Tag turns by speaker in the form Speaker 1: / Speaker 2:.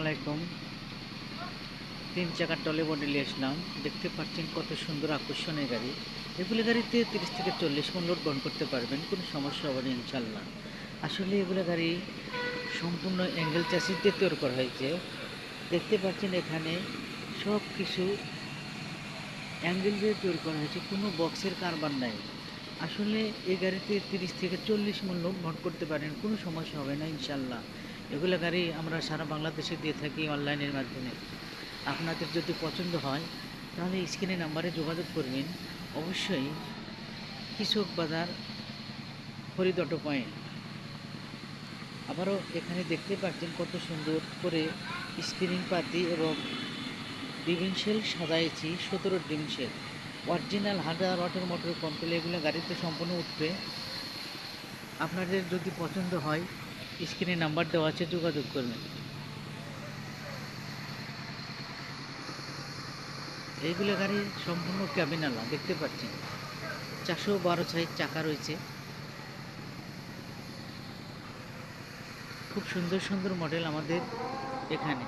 Speaker 1: আলাইকুম। তিন চাকার টলে মডেলে আসলাম। দেখতে পাচ্ছেন কত সুন্দর আকর্ষণীয় গাড়ি। এগুলো গাড়িতে তিরিশ থেকে চল্লিশ মন লোড বহন করতে পারবেন, কোনো সমস্যা হবে না ইনশাল্লাহ আসলে এগুলো গাড়ি সম্পূর্ণ অ্যাঙ্গেল চাষির দিয়ে তৈরি করা হয়েছে। দেখতে পাচ্ছেন এখানে সব কিছু অ্যাঙ্গেল দিয়ে তৈরি করা হয়েছে, কোনো বক্সের কারবার নাই। আসলে এই গাড়িতে তিরিশ থেকে চল্লিশ মন লোড বহন করতে পারেন, কোনো সমস্যা হবে না ইনশাল্লাহ এগুলো গাড়ি আমরা সারা বাংলাদেশে দিয়ে থাকি অনলাইনের মাধ্যমে। আপনাদের যদি পছন্দ হয়, তাহলে স্ক্রিনে নাম্বারে যোগাযোগ করবেন। অবশ্যই কৃষক বাজার ফরিদ অটো পয়েন্ট। আবারও এখানে দেখতে পাচ্ছেন কত সুন্দর করে স্ক্রিনিং পাতি এবং ডিভিনশেল সাজাইছি, সতেরো ডিভিনশেল অরিজিনাল হাজার ওয়াটের মোটর কন্ট্রোল এগুলো গাড়িতে সম্পূর্ণ উঠবে। আপনাদের যদি পছন্দ হয় স্ক্রিনে নাম্বার দেওয়া আছে, যোগাযোগ করবেন। এইগুলো গাড়ি সম্পূর্ণ ক্যাবিনালা, দেখতে পাচ্ছেন চারশো বারো সাইজ চাকা রয়েছে। খুব সুন্দর সুন্দর মডেল আমাদের এখানে।